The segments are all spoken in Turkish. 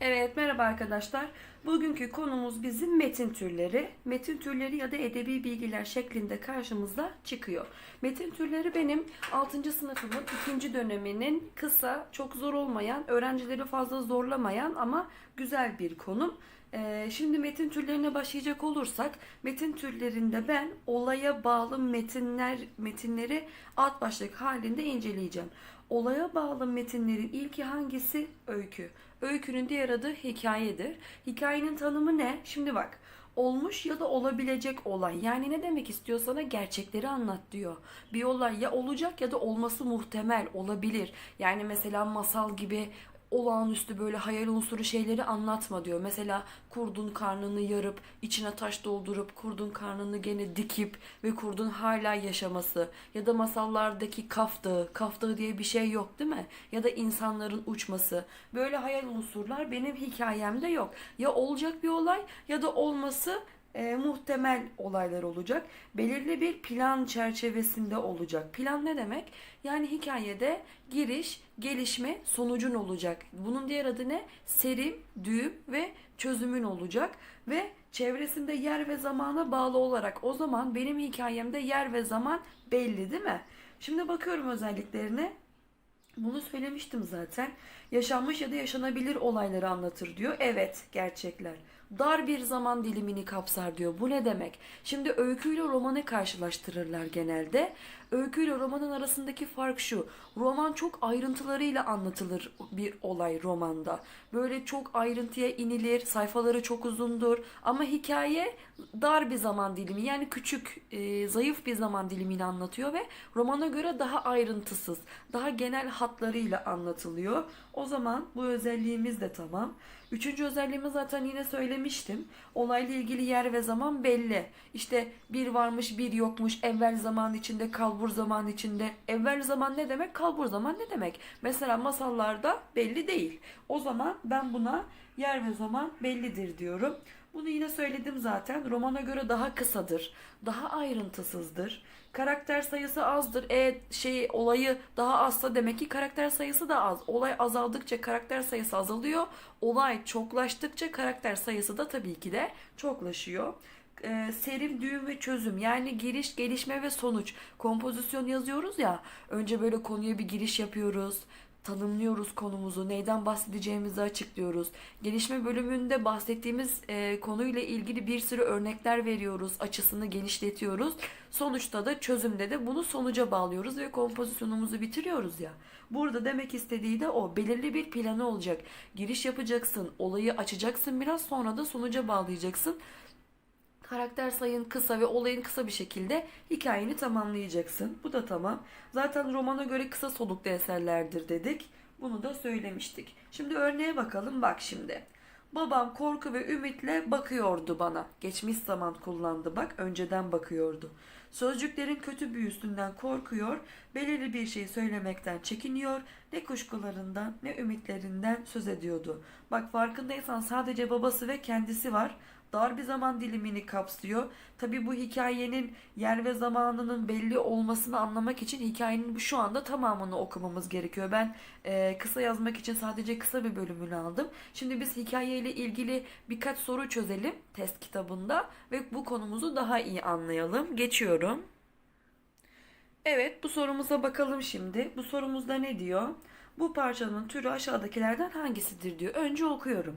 Evet merhaba arkadaşlar. Bugünkü konumuz bizim metin türleri. Metin türleri ya da edebi bilgiler şeklinde karşımıza çıkıyor. Metin türleri benim 6. sınıfımın 2. döneminin kısa, çok zor olmayan, öğrencileri fazla zorlamayan ama güzel bir konum. Ee, şimdi metin türlerine başlayacak olursak metin türlerinde ben olaya bağlı metinler metinleri alt başlık halinde inceleyeceğim. Olaya bağlı metinlerin ilki hangisi? Öykü. Öykünün diğer adı hikayedir. Hikayenin tanımı ne? Şimdi bak. Olmuş ya da olabilecek olay. Yani ne demek istiyor sana? Gerçekleri anlat diyor. Bir olay ya olacak ya da olması muhtemel olabilir. Yani mesela masal gibi olağanüstü böyle hayal unsuru şeyleri anlatma diyor. Mesela kurdun karnını yarıp içine taş doldurup kurdun karnını gene dikip ve kurdun hala yaşaması ya da masallardaki kaf dağı, diye bir şey yok değil mi? Ya da insanların uçması. Böyle hayal unsurlar benim hikayemde yok. Ya olacak bir olay ya da olması e, muhtemel olaylar olacak. Belirli bir plan çerçevesinde olacak. Plan ne demek? Yani hikayede giriş, gelişme, sonucun olacak. Bunun diğer adı ne? Serim, düğüm ve çözümün olacak ve çevresinde yer ve zamana bağlı olarak o zaman benim hikayemde yer ve zaman belli değil mi? Şimdi bakıyorum özelliklerine. Bunu söylemiştim zaten. Yaşanmış ya da yaşanabilir olayları anlatır diyor. Evet, gerçekler. Dar bir zaman dilimini kapsar diyor. Bu ne demek? Şimdi öyküyle romanı karşılaştırırlar genelde. Öyküyle romanın arasındaki fark şu. Roman çok ayrıntılarıyla anlatılır bir olay romanda. Böyle çok ayrıntıya inilir, sayfaları çok uzundur. Ama hikaye dar bir zaman dilimi yani küçük, e, zayıf bir zaman dilimini anlatıyor ve romana göre daha ayrıntısız, daha genel hatlarıyla anlatılıyor. O zaman bu özelliğimiz de tamam. Üçüncü özelliğimi zaten yine söylemiştim. Olayla ilgili yer ve zaman belli. İşte bir varmış bir yokmuş. Evvel zaman içinde, kalbur zaman içinde. Evvel zaman ne demek? Kalbur zaman ne demek? Mesela masallarda belli değil. O zaman ben buna yer ve zaman bellidir diyorum. Bunu yine söyledim zaten. Romana göre daha kısadır. Daha ayrıntısızdır. Karakter sayısı azdır. E şey olayı daha azsa demek ki karakter sayısı da az. Olay azaldıkça karakter sayısı azalıyor. Olay çoklaştıkça karakter sayısı da tabii ki de çoklaşıyor. Ee, serim, düğüm ve çözüm yani giriş, gelişme ve sonuç. Kompozisyon yazıyoruz ya. Önce böyle konuya bir giriş yapıyoruz tanımlıyoruz konumuzu, neyden bahsedeceğimizi açıklıyoruz. Gelişme bölümünde bahsettiğimiz e, konuyla ilgili bir sürü örnekler veriyoruz, açısını genişletiyoruz. Sonuçta da çözümde de bunu sonuca bağlıyoruz ve kompozisyonumuzu bitiriyoruz ya. Burada demek istediği de o. Belirli bir planı olacak. Giriş yapacaksın, olayı açacaksın biraz sonra da sonuca bağlayacaksın. Karakter sayın kısa ve olayın kısa bir şekilde hikayeni tamamlayacaksın. Bu da tamam. Zaten romana göre kısa soluklu eserlerdir dedik. Bunu da söylemiştik. Şimdi örneğe bakalım. Bak şimdi. Babam korku ve ümitle bakıyordu bana. Geçmiş zaman kullandı bak. Önceden bakıyordu. Sözcüklerin kötü büyüsünden korkuyor, belirli bir şey söylemekten çekiniyor, ne kuşkularından ne ümitlerinden söz ediyordu. Bak farkındaysan sadece babası ve kendisi var dar bir zaman dilimini kapsıyor. Tabi bu hikayenin yer ve zamanının belli olmasını anlamak için hikayenin şu anda tamamını okumamız gerekiyor. Ben e, kısa yazmak için sadece kısa bir bölümünü aldım. Şimdi biz hikayeyle ilgili birkaç soru çözelim test kitabında ve bu konumuzu daha iyi anlayalım. Geçiyorum. Evet bu sorumuza bakalım şimdi. Bu sorumuzda ne diyor? Bu parçanın türü aşağıdakilerden hangisidir diyor. Önce okuyorum.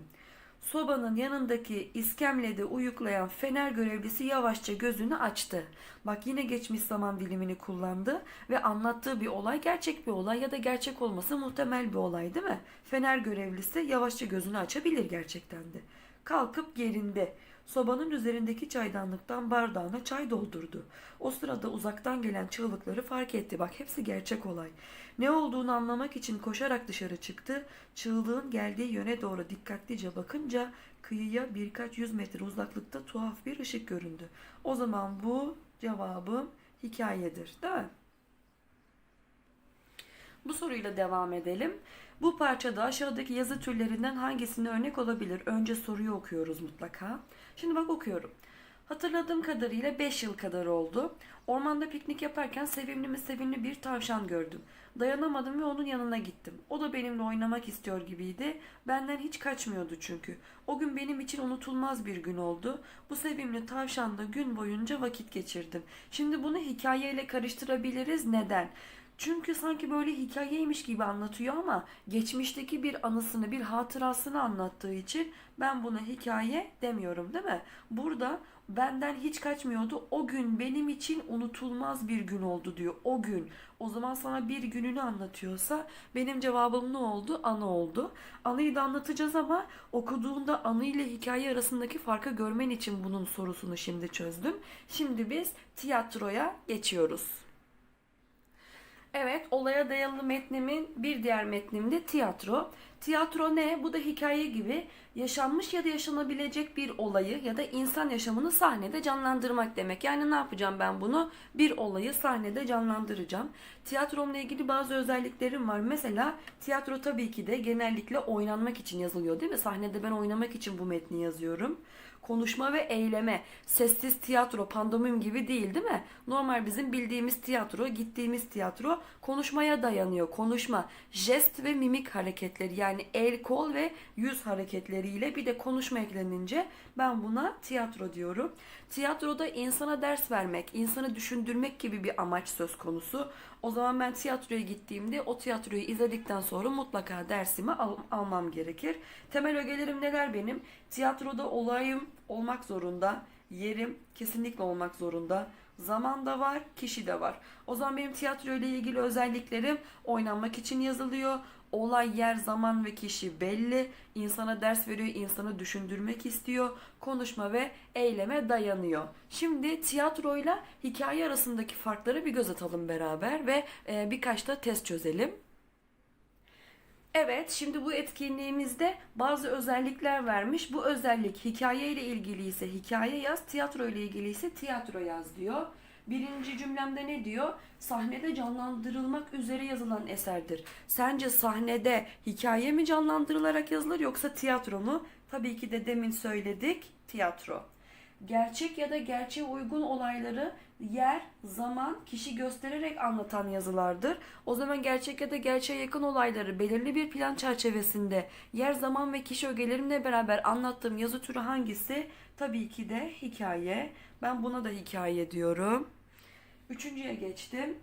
Sobanın yanındaki iskemlede uyuklayan fener görevlisi yavaşça gözünü açtı. Bak yine geçmiş zaman dilimini kullandı ve anlattığı bir olay gerçek bir olay ya da gerçek olması muhtemel bir olay değil mi? Fener görevlisi yavaşça gözünü açabilir gerçekten de. Kalkıp gerindi. Sobanın üzerindeki çaydanlıktan bardağına çay doldurdu. O sırada uzaktan gelen çığlıkları fark etti. Bak hepsi gerçek olay. Ne olduğunu anlamak için koşarak dışarı çıktı. Çığlığın geldiği yöne doğru dikkatlice bakınca kıyıya birkaç yüz metre uzaklıkta tuhaf bir ışık göründü. O zaman bu cevabım hikayedir değil mi? Bu soruyla devam edelim. Bu parçada aşağıdaki yazı türlerinden hangisine örnek olabilir? Önce soruyu okuyoruz mutlaka. Şimdi bak okuyorum. Hatırladığım kadarıyla 5 yıl kadar oldu. Ormanda piknik yaparken sevimli mi sevimli bir tavşan gördüm. Dayanamadım ve onun yanına gittim. O da benimle oynamak istiyor gibiydi. Benden hiç kaçmıyordu çünkü. O gün benim için unutulmaz bir gün oldu. Bu sevimli tavşanla gün boyunca vakit geçirdim. Şimdi bunu hikayeyle karıştırabiliriz. Neden? Çünkü sanki böyle hikayeymiş gibi anlatıyor ama geçmişteki bir anısını, bir hatırasını anlattığı için ben buna hikaye demiyorum değil mi? Burada benden hiç kaçmıyordu. O gün benim için unutulmaz bir gün oldu diyor. O gün. O zaman sana bir gününü anlatıyorsa benim cevabım ne oldu? Anı oldu. Anıyı da anlatacağız ama okuduğunda anı ile hikaye arasındaki farkı görmen için bunun sorusunu şimdi çözdüm. Şimdi biz tiyatroya geçiyoruz. Evet, olaya dayalı metnimin bir diğer metnim de tiyatro. Tiyatro ne? Bu da hikaye gibi yaşanmış ya da yaşanabilecek bir olayı ya da insan yaşamını sahnede canlandırmak demek. Yani ne yapacağım ben bunu? Bir olayı sahnede canlandıracağım. Tiyatromla ilgili bazı özelliklerim var. Mesela tiyatro tabii ki de genellikle oynanmak için yazılıyor değil mi? Sahnede ben oynamak için bu metni yazıyorum konuşma ve eyleme. Sessiz tiyatro, pandomim gibi değil değil mi? Normal bizim bildiğimiz tiyatro, gittiğimiz tiyatro konuşmaya dayanıyor. Konuşma, jest ve mimik hareketleri yani el, kol ve yüz hareketleriyle bir de konuşma eklenince ben buna tiyatro diyorum. Tiyatroda insana ders vermek, insanı düşündürmek gibi bir amaç söz konusu. O zaman ben tiyatroya gittiğimde o tiyatroyu izledikten sonra mutlaka dersimi al- almam gerekir. Temel ögelerim neler benim? Tiyatroda olayım olmak zorunda, yerim kesinlikle olmak zorunda. Zaman da var, kişi de var. O zaman benim tiyatro ile ilgili özelliklerim oynanmak için yazılıyor. Olay, yer, zaman ve kişi belli. İnsana ders veriyor, insanı düşündürmek istiyor. Konuşma ve eyleme dayanıyor. Şimdi tiyatroyla hikaye arasındaki farkları bir göz atalım beraber ve e, birkaç da test çözelim. Evet, şimdi bu etkinliğimizde bazı özellikler vermiş. Bu özellik hikaye ile ilgili ise hikaye yaz, tiyatro ile ilgili ise tiyatro yaz diyor. Birinci cümlemde ne diyor? Sahnede canlandırılmak üzere yazılan eserdir. Sence sahnede hikaye mi canlandırılarak yazılır yoksa tiyatro mu? Tabii ki de demin söyledik, tiyatro gerçek ya da gerçeğe uygun olayları yer, zaman, kişi göstererek anlatan yazılardır. O zaman gerçek ya da gerçeğe yakın olayları belirli bir plan çerçevesinde yer, zaman ve kişi ögelerimle beraber anlattığım yazı türü hangisi? Tabii ki de hikaye. Ben buna da hikaye diyorum. Üçüncüye geçtim.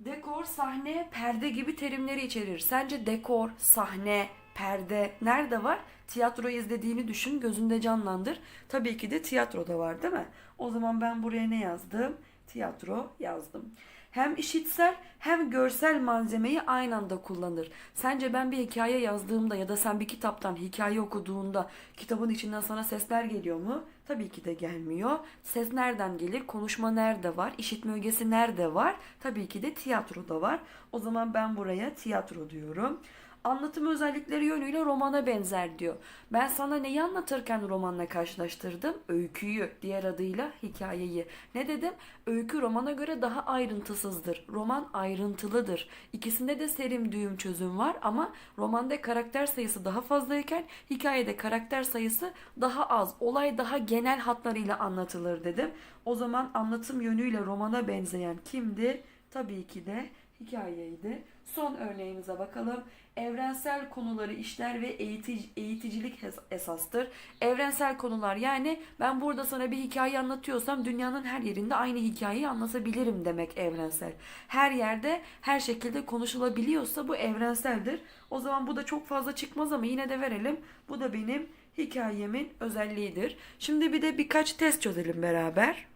Dekor, sahne, perde gibi terimleri içerir. Sence dekor, sahne, perde nerede var? Tiyatro izlediğini düşün, gözünde canlandır. Tabii ki de tiyatroda var değil mi? O zaman ben buraya ne yazdım? Tiyatro yazdım. Hem işitsel hem görsel malzemeyi aynı anda kullanır. Sence ben bir hikaye yazdığımda ya da sen bir kitaptan hikaye okuduğunda kitabın içinden sana sesler geliyor mu? Tabii ki de gelmiyor. Ses nereden gelir? Konuşma nerede var? İşitme ögesi nerede var? Tabii ki de tiyatroda var. O zaman ben buraya tiyatro diyorum. Anlatım özellikleri yönüyle romana benzer diyor. Ben sana neyi anlatırken romanla karşılaştırdım? Öyküyü, diğer adıyla hikayeyi. Ne dedim? Öykü romana göre daha ayrıntısızdır. Roman ayrıntılıdır. İkisinde de serim düğüm çözüm var ama romanda karakter sayısı daha fazlayken hikayede karakter sayısı daha az. Olay daha genel hatlarıyla anlatılır dedim. O zaman anlatım yönüyle romana benzeyen kimdi? Tabii ki de hikayeydi. Son örneğimize bakalım. Evrensel konuları işler ve eğitici, eğiticilik esastır. Evrensel konular yani ben burada sana bir hikaye anlatıyorsam dünyanın her yerinde aynı hikayeyi anlatabilirim demek evrensel. Her yerde her şekilde konuşulabiliyorsa bu evrenseldir. O zaman bu da çok fazla çıkmaz ama yine de verelim. Bu da benim hikayemin özelliğidir. Şimdi bir de birkaç test çözelim beraber.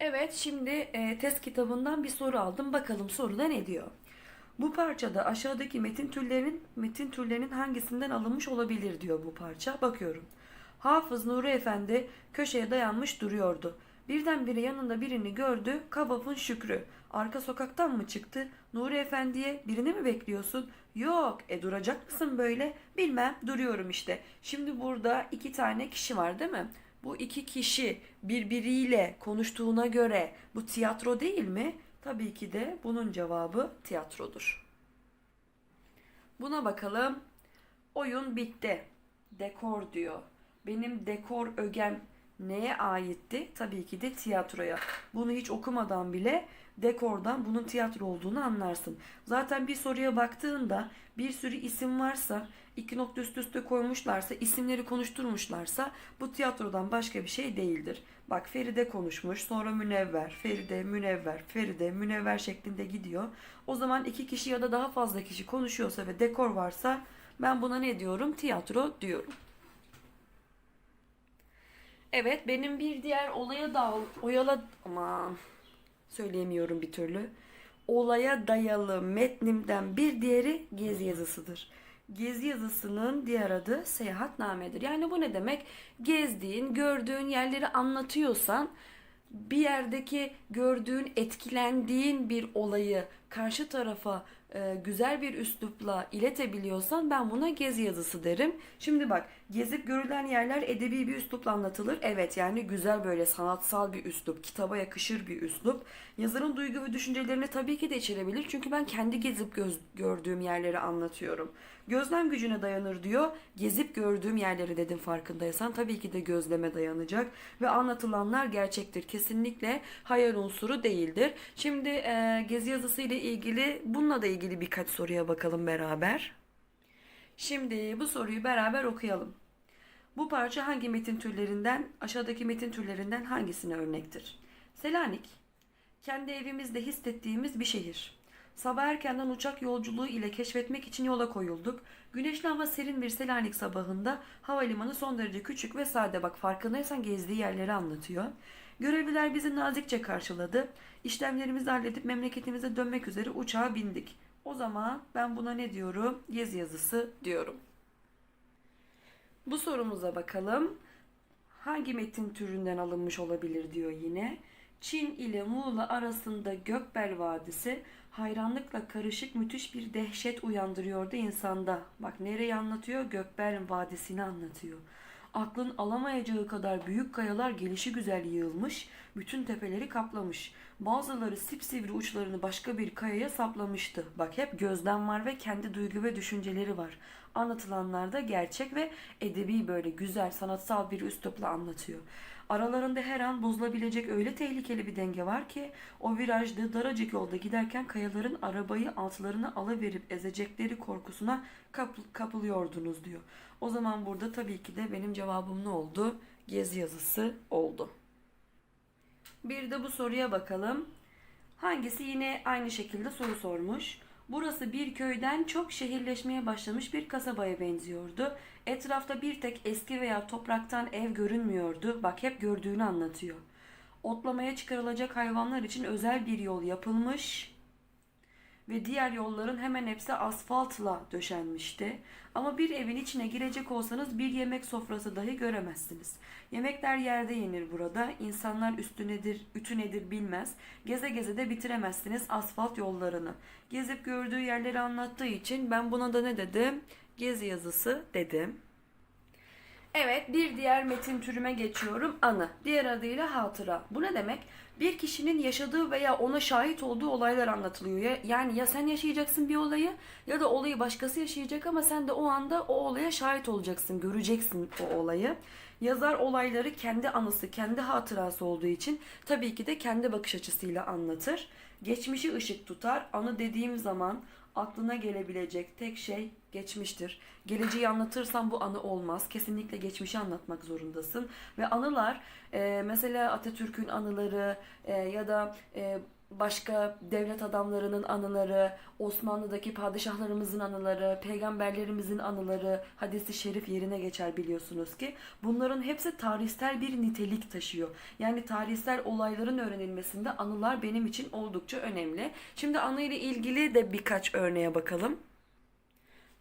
Evet, şimdi e, test kitabından bir soru aldım. Bakalım soruda ne diyor? Bu parçada aşağıdaki metin türlerinin metin türlerinin hangisinden alınmış olabilir diyor bu parça. Bakıyorum. Hafız Nuri Efendi köşeye dayanmış duruyordu. Birdenbire yanında birini gördü. Kavaf'ın Şükrü. Arka sokaktan mı çıktı? Nuri Efendi'ye birini mi bekliyorsun? Yok. E duracak mısın böyle? Bilmem. Duruyorum işte. Şimdi burada iki tane kişi var değil mi? Bu iki kişi birbiriyle konuştuğuna göre bu tiyatro değil mi? Tabii ki de bunun cevabı tiyatrodur. Buna bakalım. Oyun bitti. Dekor diyor. Benim dekor ögem Neye aitti? Tabii ki de tiyatroya. Bunu hiç okumadan bile dekordan bunun tiyatro olduğunu anlarsın. Zaten bir soruya baktığında bir sürü isim varsa, iki nokta üst üste koymuşlarsa, isimleri konuşturmuşlarsa bu tiyatrodan başka bir şey değildir. Bak Feride konuşmuş, sonra Münevver, Feride, Münevver, Feride, Münevver şeklinde gidiyor. O zaman iki kişi ya da daha fazla kişi konuşuyorsa ve dekor varsa ben buna ne diyorum? Tiyatro diyorum. Evet, benim bir diğer olaya da oyala aman söyleyemiyorum bir türlü. Olaya dayalı metnimden bir diğeri gezi yazısıdır. Gezi yazısının diğer adı seyahatnamedir. Yani bu ne demek? Gezdiğin, gördüğün yerleri anlatıyorsan bir yerdeki gördüğün, etkilendiğin bir olayı karşı tarafa e, güzel bir üslupla iletebiliyorsan ben buna gezi yazısı derim. Şimdi bak gezip görülen yerler edebi bir üslupla anlatılır. Evet yani güzel böyle sanatsal bir üslup, kitaba yakışır bir üslup. Yazarın duygu ve düşüncelerini tabii ki de içerebilir. Çünkü ben kendi gezip göz, gördüğüm yerleri anlatıyorum. Gözlem gücüne dayanır diyor. Gezip gördüğüm yerleri dedim farkındaysan tabii ki de gözleme dayanacak ve anlatılanlar gerçektir. Kesinlikle hayal unsuru değildir. Şimdi e, gezi yazısı ile ilgili bununla da ilgili birkaç soruya bakalım beraber. Şimdi bu soruyu beraber okuyalım. Bu parça hangi metin türlerinden, aşağıdaki metin türlerinden hangisine örnektir? Selanik, kendi evimizde hissettiğimiz bir şehir. Sabah erkenden uçak yolculuğu ile keşfetmek için yola koyulduk. Güneşli ama serin bir Selanik sabahında havalimanı son derece küçük ve sade bak farkındaysan gezdiği yerleri anlatıyor. Görevliler bizi nazikçe karşıladı. İşlemlerimizi halledip memleketimize dönmek üzere uçağa bindik. O zaman ben buna ne diyorum? Gezi yazısı diyorum. Bu sorumuza bakalım. Hangi metin türünden alınmış olabilir diyor yine. Çin ile Muğla arasında Gökbel Vadisi hayranlıkla karışık müthiş bir dehşet uyandırıyordu insanda. Bak nereyi anlatıyor? Gökbel Vadisi'ni anlatıyor. Aklın alamayacağı kadar büyük kayalar gelişi güzel yığılmış, bütün tepeleri kaplamış. Bazıları sipsivri uçlarını başka bir kayaya saplamıştı. Bak hep gözlem var ve kendi duygu ve düşünceleri var. Anlatılanlarda gerçek ve edebi böyle güzel, sanatsal bir üslupla anlatıyor. Aralarında her an bozulabilecek öyle tehlikeli bir denge var ki o virajda daracık yolda giderken kayaların arabayı altlarına alıverip ezecekleri korkusuna kapı- kapılıyordunuz diyor. O zaman burada tabii ki de benim cevabım ne oldu? Gezi yazısı oldu. Bir de bu soruya bakalım. Hangisi yine aynı şekilde soru sormuş. Burası bir köyden çok şehirleşmeye başlamış bir kasabaya benziyordu. Etrafta bir tek eski veya topraktan ev görünmüyordu. Bak hep gördüğünü anlatıyor. Otlamaya çıkarılacak hayvanlar için özel bir yol yapılmış ve diğer yolların hemen hepsi asfaltla döşenmişti. Ama bir evin içine girecek olsanız bir yemek sofrası dahi göremezsiniz. Yemekler yerde yenir burada. İnsanlar üstü nedir, ütü nedir bilmez. Geze geze de bitiremezsiniz asfalt yollarını. Gezip gördüğü yerleri anlattığı için ben buna da ne dedim? Gezi yazısı dedim. Evet, bir diğer metin türüme geçiyorum. Anı. Diğer adıyla hatıra. Bu ne demek? Bir kişinin yaşadığı veya ona şahit olduğu olaylar anlatılıyor. Ya, yani ya sen yaşayacaksın bir olayı ya da olayı başkası yaşayacak ama sen de o anda o olaya şahit olacaksın, göreceksin o olayı. Yazar olayları kendi anısı, kendi hatırası olduğu için tabii ki de kendi bakış açısıyla anlatır. Geçmişi ışık tutar. Anı dediğim zaman aklına gelebilecek tek şey geçmiştir. Geleceği anlatırsan bu anı olmaz. Kesinlikle geçmişi anlatmak zorundasın. Ve anılar e, mesela Atatürk'ün anıları e, ya da e, başka devlet adamlarının anıları, Osmanlı'daki padişahlarımızın anıları, peygamberlerimizin anıları, hadisi şerif yerine geçer biliyorsunuz ki. Bunların hepsi tarihsel bir nitelik taşıyor. Yani tarihsel olayların öğrenilmesinde anılar benim için oldukça önemli. Şimdi anı ilgili de birkaç örneğe bakalım.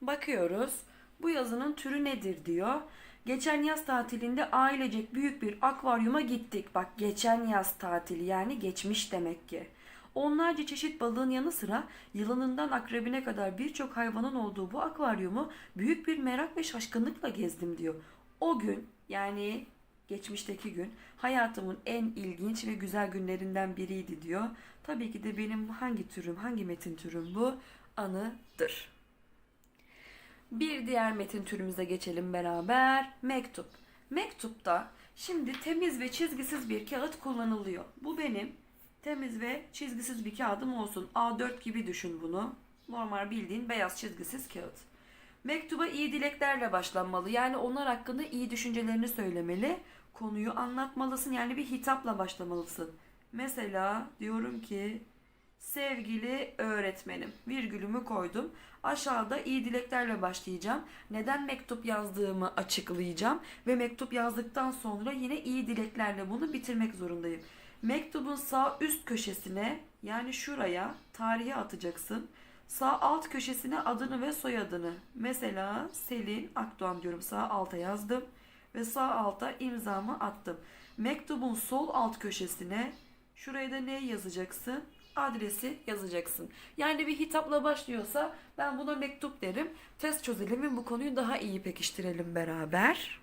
Bakıyoruz. Bu yazının türü nedir diyor. Geçen yaz tatilinde ailecek büyük bir akvaryuma gittik. Bak geçen yaz tatili yani geçmiş demek ki. Onlarca çeşit balığın yanı sıra yılanından akrebine kadar birçok hayvanın olduğu bu akvaryumu büyük bir merak ve şaşkınlıkla gezdim diyor. O gün yani geçmişteki gün hayatımın en ilginç ve güzel günlerinden biriydi diyor. Tabii ki de benim hangi türüm, hangi metin türüm bu? Anıdır. Bir diğer metin türümüze geçelim beraber. Mektup. Mektupta şimdi temiz ve çizgisiz bir kağıt kullanılıyor. Bu benim temiz ve çizgisiz bir kağıdım olsun. A4 gibi düşün bunu. Normal bildiğin beyaz çizgisiz kağıt. Mektuba iyi dileklerle başlanmalı. Yani onlar hakkında iyi düşüncelerini söylemeli. Konuyu anlatmalısın. Yani bir hitapla başlamalısın. Mesela diyorum ki sevgili öğretmenim virgülümü koydum. Aşağıda iyi dileklerle başlayacağım. Neden mektup yazdığımı açıklayacağım ve mektup yazdıktan sonra yine iyi dileklerle bunu bitirmek zorundayım. Mektubun sağ üst köşesine yani şuraya tarihi atacaksın. Sağ alt köşesine adını ve soyadını. Mesela Selin Akdoğan diyorum. Sağ alta yazdım ve sağ alta imzamı attım. Mektubun sol alt köşesine şuraya da ne yazacaksın? Adresi yazacaksın. Yani bir hitapla başlıyorsa ben buna mektup derim. Test çözelim bu konuyu daha iyi pekiştirelim beraber.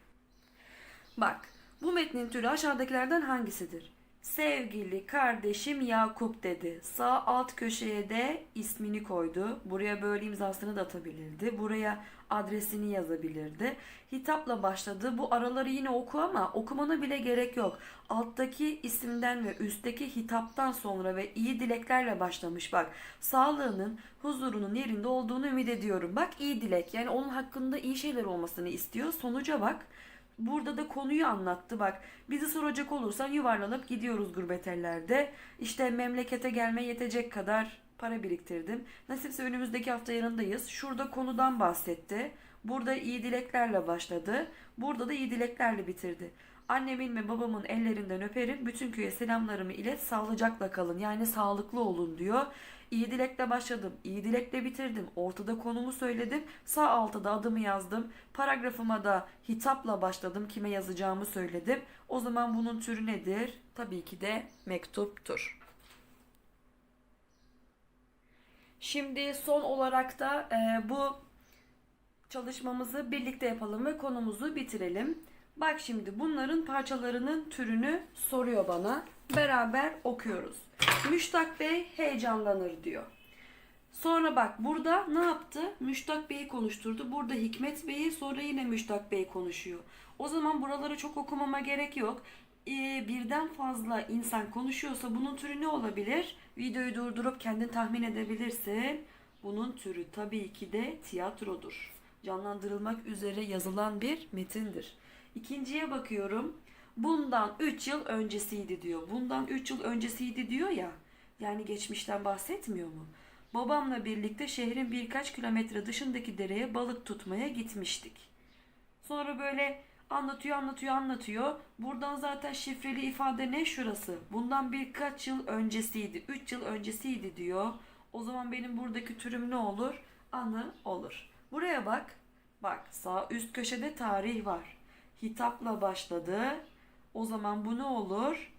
Bak, bu metnin türü aşağıdakilerden hangisidir? Sevgili kardeşim Yakup dedi. Sağ alt köşeye de ismini koydu. Buraya böyle imzasını da atabilirdi. Buraya adresini yazabilirdi. Hitapla başladı. Bu araları yine oku ama okumana bile gerek yok. Alttaki isimden ve üstteki hitaptan sonra ve iyi dileklerle başlamış bak. Sağlığının, huzurunun yerinde olduğunu ümit ediyorum. Bak iyi dilek. Yani onun hakkında iyi şeyler olmasını istiyor. Sonuca bak. Burada da konuyu anlattı bak. Bizi soracak olursan yuvarlanıp gidiyoruz gurbet ellerde. İşte memlekete gelme yetecek kadar para biriktirdim. Nasipse önümüzdeki hafta yanındayız. Şurada konudan bahsetti. Burada iyi dileklerle başladı. Burada da iyi dileklerle bitirdi. Annemin ve babamın ellerinden öperim. Bütün köye selamlarımı ilet. Sağlıcakla kalın. Yani sağlıklı olun diyor. İyi dilekle başladım. iyi dilekle bitirdim. Ortada konumu söyledim. Sağ altta da adımı yazdım. Paragrafıma da hitapla başladım. Kime yazacağımı söyledim. O zaman bunun türü nedir? Tabii ki de mektuptur. Şimdi son olarak da e, bu çalışmamızı birlikte yapalım ve konumuzu bitirelim. Bak şimdi bunların parçalarının türünü soruyor bana. Beraber okuyoruz. Müştak Bey heyecanlanır diyor. Sonra bak burada ne yaptı? Müştak Bey'i konuşturdu. Burada Hikmet Bey'i sonra yine Müştak Bey konuşuyor. O zaman buraları çok okumama gerek yok. Ee, birden fazla insan konuşuyorsa bunun türü ne olabilir? Videoyu durdurup kendin tahmin edebilirsin. Bunun türü tabii ki de tiyatrodur. Canlandırılmak üzere yazılan bir metindir. İkinciye bakıyorum. Bundan 3 yıl öncesiydi diyor. Bundan 3 yıl öncesiydi diyor ya. Yani geçmişten bahsetmiyor mu? Babamla birlikte şehrin birkaç kilometre dışındaki dereye balık tutmaya gitmiştik. Sonra böyle anlatıyor, anlatıyor, anlatıyor. Buradan zaten şifreli ifade ne şurası? Bundan birkaç yıl öncesiydi, 3 yıl öncesiydi diyor. O zaman benim buradaki türüm ne olur? Anı olur. Buraya bak. Bak sağ üst köşede tarih var. Hitapla başladı. O zaman bu ne olur?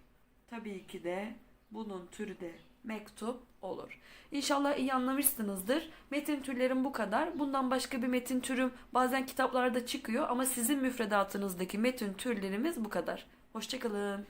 Tabii ki de bunun türü de mektup olur. İnşallah iyi anlamışsınızdır. Metin türlerim bu kadar. Bundan başka bir metin türüm bazen kitaplarda çıkıyor ama sizin müfredatınızdaki metin türlerimiz bu kadar. Hoşçakalın.